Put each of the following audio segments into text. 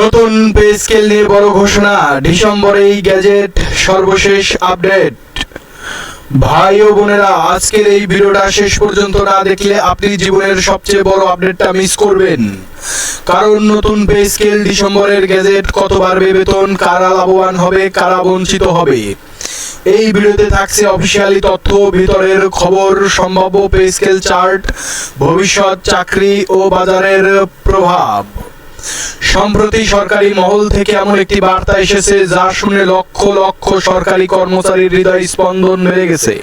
নতুন pay scale নিয়ে বড় ঘোষণা ডিসেম্বরেই গ্যাজেট সর্বশেষ আপডেট। ভাই ও বোনেরা, আজকের এই ভিডিওটা শেষ পর্যন্ত না দেখলে আপনি জীবনের সবচেয়ে বড় আপডেটটা মিস করবেন। কারণ নতুন পে স্কেল ডিসেম্বরের গ্যাজেট কত বাড়বে বেতন, কারা লাভবান হবে, কারা বঞ্চিত হবে? এই ভিডিওতে থাকছে অফিসিয়ালি তথ্য, ভিতরের খবর, সম্ভাব্য পে স্কেল চার্ট, ভবিষ্যৎ, চাকরি ও বাজারের প্রভাব। সম্প্রতি সরকারি মহল থেকে এমন একটি বার্তা এসেছে, যা শুনে লক্ষ লক্ষ সরকারি কর্মচারীর হৃদয় স্পন্দন বেড়ে গেছে।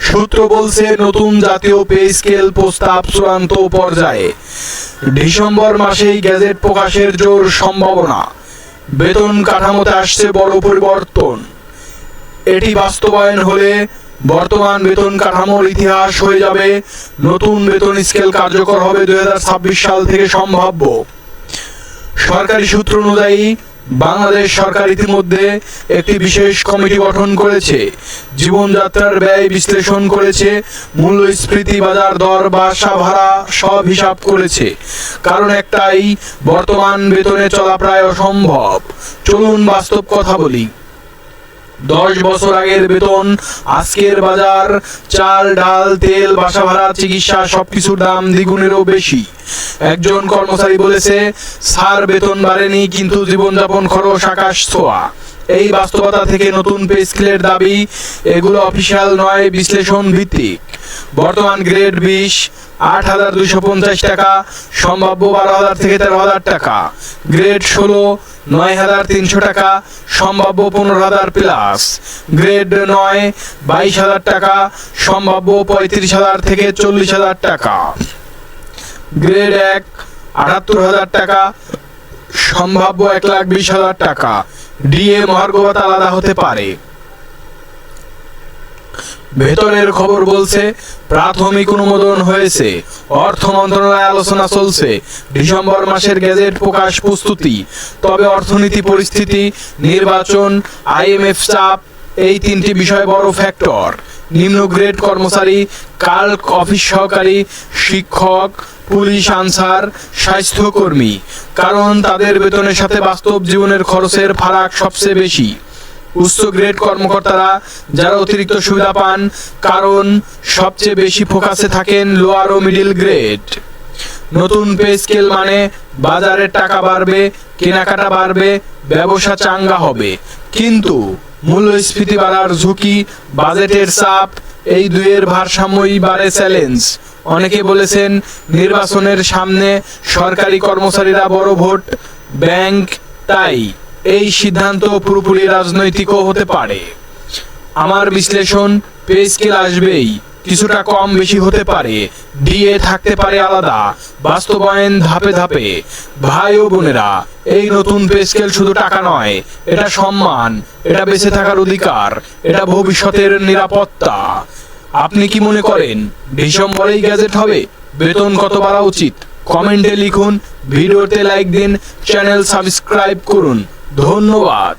সূত্র বলছে, নতুন জাতীয় পে স্কেল প্রস্তাব চূড়ান্ত পর্যায়ে। ডিসেম্বর মাসেই গ্যাজেট প্রকাশের জোর সম্ভাবনা। বেতন কাঠামোতে আসছে বড় পরিবর্তন। এটি বাস্তবায়ন হলে বর্তমান বেতন কাঠামোর ইতিহাস হয়ে যাবে। নতুন বেতন স্কেল কার্যকর হবে দুই হাজার ছাব্বিশ সাল থেকে সম্ভাব্য। সরকারি সূত্র অনুযায়ী বাংলাদেশ সরকার ইতিমধ্যে একটি বিশেষ কমিটি গঠন করেছে। জীবনযাত্রার ব্যয় বিশ্লেষণ করেছে, মূল্যস্ফীতি, বাজার দর বাসা ভাড়া সব হিসাব করেছে। কারণ একটাই, বর্তমান বেতনে চলা প্রায় অসম্ভব। চলুন বাস্তব কথা বলি। দশ বছর আগের বেতন, আজকের বাজার, চাল, ডাল, তেল, বাসা ভাড়া, চিকিৎসা, সবকিছুর দাম দ্বিগুণেরও বেশি। একজন কর্মচারী বলেছে, স্যার, বেতন বাড়েনি, কিন্তু জীবনযাপন খরচ আকাশ ছোঁয়া। এই বাস্তবতা থেকে নতুন পে স্কেলের দাবি, এগুলো অফিসিয়াল নয়, বিশ্লেষণ ভিত্তিক। বর্তমান গ্রেড বিশ আট হাজার দুইশো পঞ্চাশ টাকা, সম্ভাব্য বারো হাজার থেকে তেরো হাজার টাকা। গ্রেড ষোলো, নয় হাজার তিনশো টাকা, সম্ভাব্য পনেরো হাজার প্লাস। গ্রেড নয়, বাইশ হাজার টাকা, সম্ভাব্য পঁয়ত্রিশ হাজার থেকে চল্লিশ হাজার টাকা। গ্রেড এক, আটাত্তর হাজার টাকা, সম্ভাব্য এক লাখ বিশ হাজার টাকা। ডিএ মহার্ঘভাতা আলাদা হতে পারে। ভেতরের খবর বলছে, প্রাথমিক অনুমোদন হয়েছে। অর্থ মন্ত্রণালয়ে আলোচনা চলছে। ডিসেম্বর মাসের গেজেট প্রকাশ প্রস্তুতি। তবে অর্থনীতি পরিস্থিতি, নির্বাচন, আইএমএফ চাপ, এই তিনটি বিষয় বড় ফ্যাক্টর। নিম্ন গ্রেড কর্মচারী, কাল্ক অফিস সহকারী, শিক্ষক, পুলিশ আনসার, স্বাস্থ্যকর্মী। কারণ তাদের বেতনের সাথে বাস্তব জীবনের খরচের ফারাক সবচেয়ে বেশি। উচ্চ গ্রেড কর্মকর্তারা যারা অতিরিক্ত সুবিধা পান, কারণ সবচেয়ে বেশি ফোকাসে থাকেন লোয়ার ও মিডিল গ্রেড নতুন পে স্কেল মানে বাজারের টাকা বাড়বে, কেনাকাটা বাড়বে, ব্যবসা চাঙ্গা হবে। কিন্তু মূল্যস্ফীতি বাড়ার ঝুঁকি, বাজেটের চাপ, এই দুয়ের ভারসাম্যই বাড়ে চ্যালেঞ্জ অনেকে বলেছেন নির্বাচনের সামনে সরকারি কর্মচারীরা বড় ভোট, ব্যাংক তাই। এই সিদ্ধান্ত পুরোপুরি রাজনৈতিকও হতে পারে। আমার বিশ্লেষণ পে স্কেল আসবেই, কিছুটা কম বেশি হতে পারে, ডিএ থাকতে পারে আলাদা, বাস্তবায়ন ধাপে ধাপে। ভাই ও বোনেরা, এই নতুন পে স্কেল শুধু টাকা নয়, এটা সম্মান, এটা বেঁচে থাকার অধিকার, এটা ভবিষ্যতের নিরাপত্তা। আপনি কি মনে করেন, ডিসেম্বরেই গ্যাজেট হবে? বেতন কত বাড়া উচিত? কমেন্টে লিখুন, ভিডিওতে লাইক দিন, চ্যানেল সাবস্ক্রাইব করুন। ধন্যবাদ।